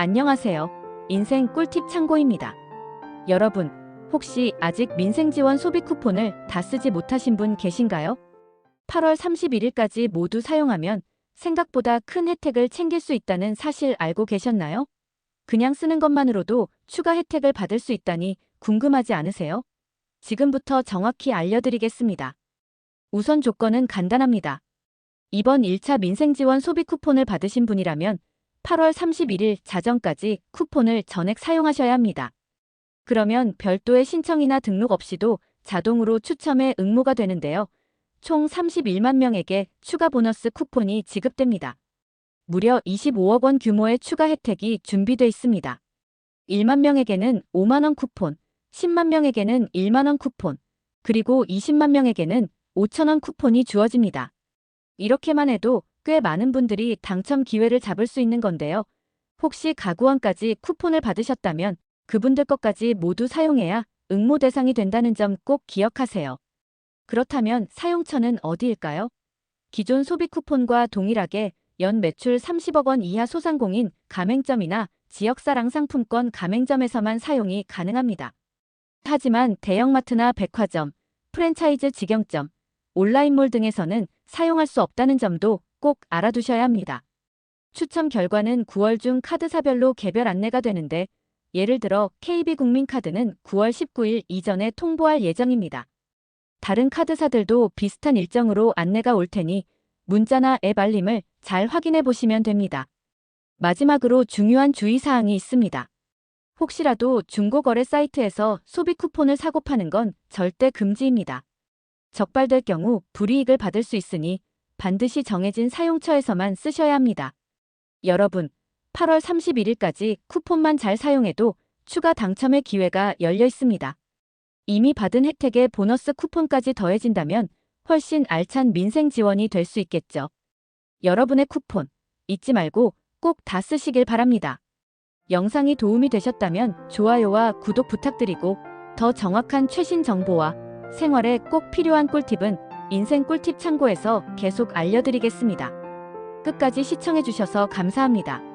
안녕하세요. 인생 꿀팁 창고입니다. 여러분, 혹시 아직 민생지원 소비 쿠폰을 다 쓰지 못하신 분 계신가요? 8월 31일까지 모두 사용하면 생각보다 큰 혜택을 챙길 수 있다는 사실 알고 계셨나요? 그냥 쓰는 것만으로도 추가 혜택을 받을 수 있다니 궁금하지 않으세요? 지금부터 정확히 알려드리겠습니다. 우선 조건은 간단합니다. 이번 1차 민생지원 소비 쿠폰을 받으신 분이라면 8월 31일 자정까지 쿠폰을 전액 사용하셔야 합니다. 그러면 별도의 신청이나 등록 없이도 자동으로 추첨에 응모가 되는데요. 총 31만 명에게 추가 보너스 쿠폰이 지급됩니다. 무려 25억 원 규모의 추가 혜택이 준비돼 있습니다. 1만 명에게는 5만 원 쿠폰, 10만 명에게는 1만 원 쿠폰, 그리고 20만 명에게는 5천 원 쿠폰이 주어집니다. 이렇게만 해도 꽤 많은 분들이 당첨 기회를 잡을 수 있는 건데요. 혹시 가구원까지 쿠폰을 받으셨다면 그분들 것까지 모두 사용해야 응모 대상이 된다는 점 꼭 기억하세요. 그렇다면 사용처는 어디일까요? 기존 소비 쿠폰과 동일하게 연 매출 30억 원 이하 소상공인 가맹점이나 지역사랑 상품권 가맹점에서만 사용이 가능합니다. 하지만 대형마트나 백화점, 프랜차이즈 직영점, 온라인몰 등에서는 사용할 수 없다는 점도 꼭 알아두셔야 합니다. 추첨 결과는 9월 중 카드사별로 개별 안내가 되는데 예를 들어 KB국민카드는 9월 19일 이전에 통보할 예정입니다. 다른 카드사들도 비슷한 일정으로 안내가 올 테니 문자나 앱 알림을 잘 확인해 보시면 됩니다. 마지막으로 중요한 주의사항이 있습니다. 혹시라도 중고거래 사이트에서 소비 쿠폰을 사고 파는 건 절대 금지입니다. 적발될 경우 불이익을 받을 수 있으니 반드시 정해진 사용처에서만 쓰셔야 합니다. 여러분, 8월 31일까지 쿠폰만 잘 사용해도 추가 당첨의 기회가 열려 있습니다. 이미 받은 혜택에 보너스 쿠폰까지 더해진다면 훨씬 알찬 민생 지원이 될 수 있겠죠. 여러분의 쿠폰 잊지 말고 꼭 다 쓰시길 바랍니다. 영상이 도움이 되셨다면 좋아요와 구독 부탁드리고 더 정확한 최신 정보와 생활에 꼭 필요한 꿀팁은 인생 꿀팁 창고에서 계속 알려드리겠습니다. 끝까지 시청해주셔서 감사합니다.